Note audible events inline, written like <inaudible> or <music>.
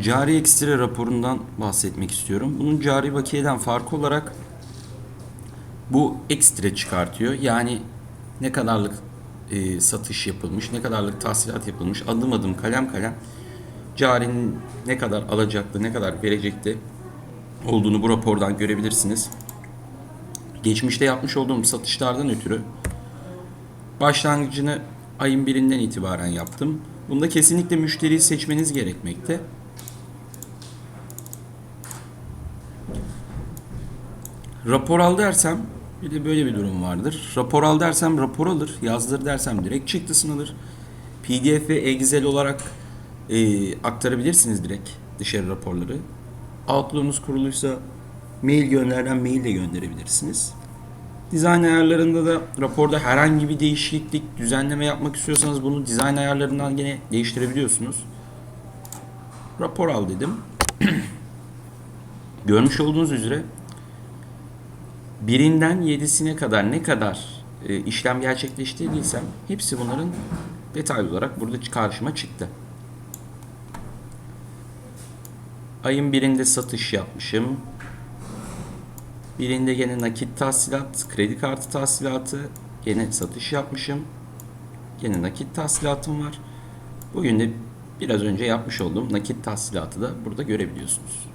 cari ekstra raporundan bahsetmek istiyorum. Bunun cari bakiyeden farkı olarak bu ekstra çıkartıyor. Yani ne kadarlık e, satış yapılmış, ne kadarlık tahsilat yapılmış, adım adım kalem kalem carinin ne kadar alacaklı, ne kadar verecekli olduğunu bu rapordan görebilirsiniz. Geçmişte yapmış olduğum satışlardan ötürü başlangıcını ayın birinden itibaren yaptım. Bunda kesinlikle müşteriyi seçmeniz gerekmekte. Rapor al dersem bir de böyle bir durum vardır. Rapor al dersem rapor alır. Yazdır dersem direkt çıktısını alır. PDF ve Excel olarak e, aktarabilirsiniz direkt dışarı raporları. Outlook'unuz kuruluysa mail gönderden mail de gönderebilirsiniz. Dizayn ayarlarında da raporda herhangi bir değişiklik, düzenleme yapmak istiyorsanız bunu dizayn ayarlarından yine değiştirebiliyorsunuz. Rapor al dedim. <clears throat> Görmüş olduğunuz üzere birinden yedisine kadar ne kadar e, işlem gerçekleştirdiysem hepsi bunların detaylı olarak burada karşıma çıktı. Ayın birinde satış yapmışım. Birinde gene nakit tahsilat, kredi kartı tahsilatı, gene satış yapmışım. Gene nakit tahsilatım var. Bugün de biraz önce yapmış olduğum nakit tahsilatı da burada görebiliyorsunuz.